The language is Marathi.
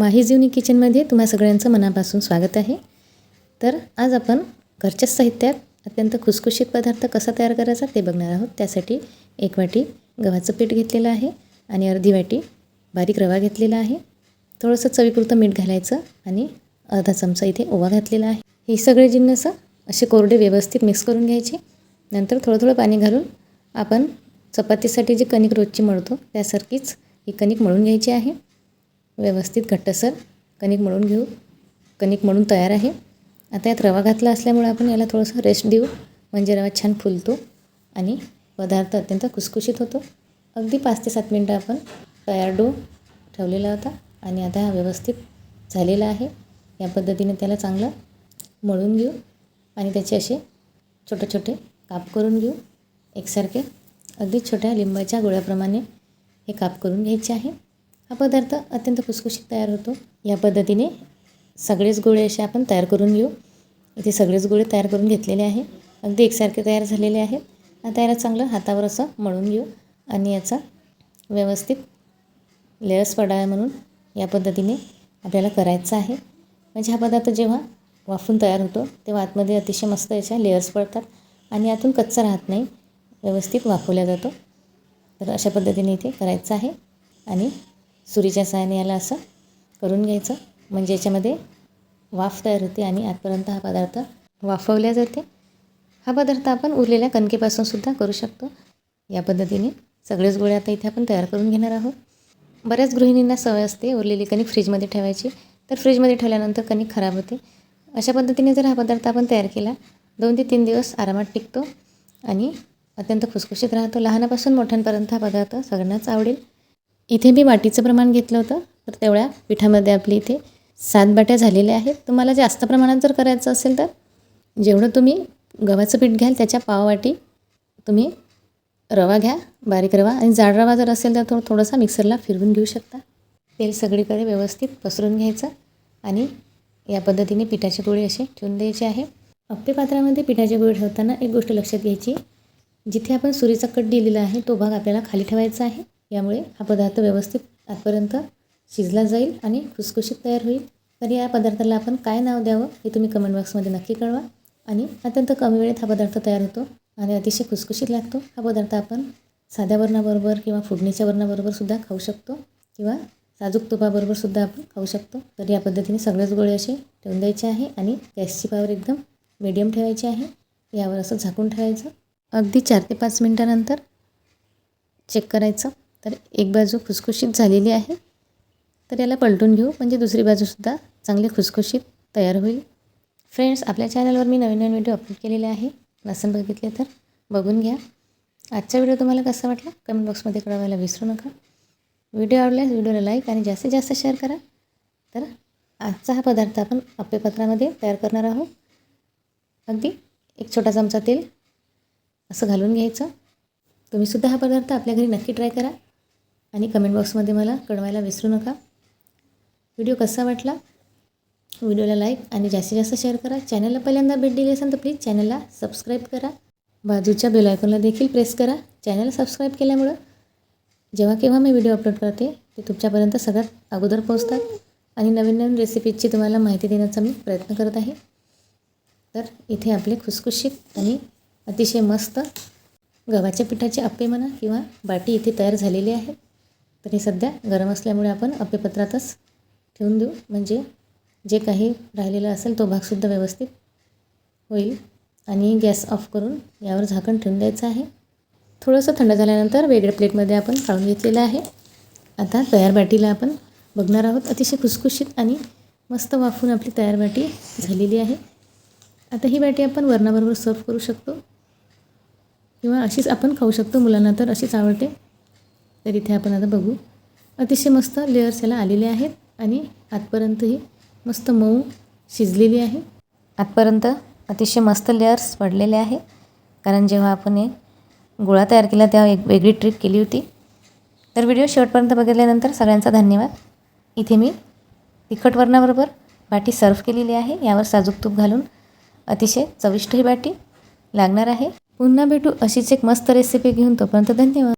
माही जीवनी किचनमध्ये तुम्हा सगळ्यांचं मनापासून स्वागत आहे. तर आज आपण घरच्याच साहित्यात अत्यंत खुसखुशीत पदार्थ कसा तयार करायचा ते बघणार आहोत. त्यासाठी एक वाटी गव्हाचं पीठ घेतलेलं आहे आणि अर्धी वाटी बारीक रवा घेतलेला आहे. थोडंसं चवीपुरतं मीठ घालायचं आणि अर्धा चमचा इथे ओवा घातलेला आहे. हे सगळे जिन्नस असे कोरडे व्यवस्थित मिक्स करून घ्यायचे. नंतर थोडं थोडं पाणी घालून आपण चपातीसाठी जी कणिक रोजची मळतो त्यासारखीच ही कणिक मळून घ्यायची आहे. व्यवस्थित घट्टसर कणिक मळून घेऊ. कणिक मळून तयार आहे. आता यात रवा घातला असल्यामुळे आपण याला थोडंसं रेस्ट देऊ. म्हणजे रवा छान फुलतो आणि पदार्थ अत्यंत खुसखुशीत होतो. अगदी पाच ते सात मिनटं आपण तयार डो ठेवलेला होता आणि आता हा व्यवस्थित झालेला आहे. या पद्धतीने त्याला चांगलं मळून घेऊ आणि त्याचे असे छोटे छोटे काप करून घेऊ. एकसारखे अगदी छोट्या लिंबाच्या गोळ्याप्रमाणे हे काप करून घ्यायचे आहे. हा पदार्थ अत्यंत खुसखुशीत तयार होतो. या पद्धतीने सगळेच गोळे असे आपण तयार करून घेऊ. इथे सगळेच गोळे तयार करून घेतलेले आहे. अगदी एकसारखे तयार झालेले आहेत. आणि त्याला चांगलं हातावर असं मळून घेऊ आणि याचा व्यवस्थित लेअर्स पडाव्या म्हणून या पद्धतीने आपल्याला करायचं आहे. म्हणजे हा पदार्थ जेव्हा वाफून तयार होतो तेव्हा आतमध्ये अतिशय मस्त याच्या लेयर्स पडतात आणि यातून कच्चा राहत नाही. व्यवस्थित वाफवला जातो. तर अशा पद्धतीने इथे करायचं आहे आणि सुरीच्या सहाय्याने याला असं करून घ्यायचं. म्हणजे याच्यामध्ये वाफ तयार होते आणि आतपर्यंत हा पदार्थ वाफवल्या जाते. हा पदार्थ आपण उरलेल्या कणकेपासून सुद्धा करू शकतो. या पद्धतीने सगळेच गोळे आता इथे आपण तयार करून घेणार आहोत. बऱ्याच गृहिणींना सवय असते उरलेली कणिक फ्रीजमध्ये ठेवायची. तर फ्रीजमध्ये ठेवल्यानंतर कणिक खराब होते. अशा पद्धतीने जर हा पदार्थ आपण तयार केला दोन ते तीन दिवस आरामात टिकतो आणि अत्यंत खुसखुशीत राहतो. लहानापासून मोठ्यांपर्यंत हा पदार्थ सगळ्यांनाच आवडेल. इथे मी वाटीचं प्रमाण घेतलं होतं तर तेवढ्या पिठामध्ये आपली इथे सात बाट्या झालेल्या आहेत. तुम्हाला जास्त प्रमाणात जर करायचं असेल तर जेवढं तुम्ही गव्हाचं पीठ घ्याल त्याच्या पाववाटी तुम्ही रवा घ्या बारीक रवा आणि जाड रवा जर असेल तर तो थोडासा मिक्सरला फिरवून घेऊ शकता. तेल सगळीकडे व्यवस्थित पसरून घ्यायचं आणि या पद्धतीने पिठाचे गोळे असे ठेवून द्यायचे आहे. अप्पे पात्रामध्ये पिठाचे गोळे ठेवताना एक गोष्ट लक्षात घ्यायची जिथे आपण सुरीचा कट दिलेला आहे तो भाग आपल्याला खाली ठेवायचा आहे. यामुळे हा पदार्थ व्यवस्थित आतपर्यंत शिजला जाईल आणि खुसखुशीत तयार होईल. तर या पदार्थाला आपण काय नाव द्यावं हे तुम्ही कमेंट बॉक्समध्ये नक्की कळवा आणि अत्यंत कमी वेळेत हा पदार्थ तयार होतो आणि अतिशय खुसखुशीत लागतो. हा पदार्थ आपण साध्या वरणाबरोबर किंवा फुडणीच्या वरणाबरोबर सुद्धा खाऊ शकतो किंवा साजूक तुपाबरोबर सुद्धा आपण खाऊ शकतो. तर या पद्धतीने सगळेच गोळे असे ठेवून द्यायचे आहे आणि गॅसची पावर एकदम मिडियम ठेवायची आहे. यावर असं झाकून ठेवायचं. अगदी चार ते पाच मिनटानंतर चेक करायचं. तर एक बाजू खुसखुशीत झालेली आहे. तर याला पलटून घेऊ. म्हणजे दुसरी बाजूसुद्धा चांगली खुसखुशीत तयार होईल. फ्रेंड्स आपल्या चॅनलवर मी नवीन नवीन व्हिडिओ अपलोड केलेले आहे. नसन बघितले तर बघून घ्या. आजचा व्हिडिओ तुम्हाला कसा वाटला? कमेंट बॉक्समध्ये कळवायला विसरू नका. व्हिडिओ आवडल्यास व्हिडिओला लाईक आणि जास्तीत जास्त शेअर करा. तर आजचा हा पदार्थ आपण अप्पेपत्रामध्ये तयार करणार आहोत. अगदी एक छोटा चमचा तेल असं घालून घ्यायचं. तुम्हीसुद्धा हा पदार्थ आपल्या घरी नक्की ट्राय करा. आणि कमेंट बॉक्समध्ये मला कळवायला विसरू नका. व्हिडिओ कसा वाटला? व्हिडिओला लाईक आणि जास्तीत जास्त शेअर करा. चॅनलला पहिल्यांदा भेट दिली असेल तर प्लीज चॅनलला सबस्क्राईब करा. बाजूच्या बेलायकॉनला देखील प्रेस करा. चॅनल सबस्क्राईब केल्यामुळं जेव्हा केव्हा मी व्हिडिओ अपलोड करते ते तुमच्यापर्यंत सगळ्यात अगोदर पोहोचतात. आणि नवीन नवीन रेसिपीजची तुम्हाला माहिती देण्याचा मी प्रयत्न करत आहे. तर इथे आपले खुसखुशीत आणि अतिशय मस्त गव्हाच्या पिठाचे अप्पे म्हणा किंवा बाटी इथे तयार झालेली आहे तर हे सध्या गरम असल्यामुळे आपण अप्पेपत्रातच ठेवून देऊ. म्हणजे जे काही राहिलेलं असेल तो भागसुद्धा व्यवस्थित होईल. आणि गॅस ऑफ करून यावर झाकण ठेवून द्यायचं आहे. थोडंसं थंड झाल्यानंतर वेगळ्या प्लेटमध्ये आपण काढून घेतलेलं आहे. आता तयार बाटीला आपण बघणार आहोत. अतिशय खुसखुशीत आणि मस्त वाफून आपली तयार बाटी झालेली आहे. आता ही बाटी आपण वरणाबरोबर सर्व करू शकतो. किंवा अशीच आपण खाऊ शकतो. मुलांना तर अशीच आवडते. तर इथे आपण आता बघू. अतिशय मस्त लेअर्स याला आलेले आहेत आणि आतपर्यंतही मस्त मऊ शिजलेली आहे. आतपर्यंत अतिशय मस्त लेअर्स पडलेले आहे. कारण जेव्हा आपण हे गोळा तयार केला तेव्हा एक वेगळी ट्रिक केली होती. तर व्हिडिओ शेवटपर्यंत बघितल्यानंतर सगळ्यांचा धन्यवाद. इथे मी तिखट वरणाबरोबर बाटी सर्व केलेली आहे. यावर साजूक तूप घालून अतिशय चविष्ट ही बाटी लागणार आहे. पुन्हा भेटू अशीच एक मस्त रेसिपी घेऊन. तोपर्यंत धन्यवाद.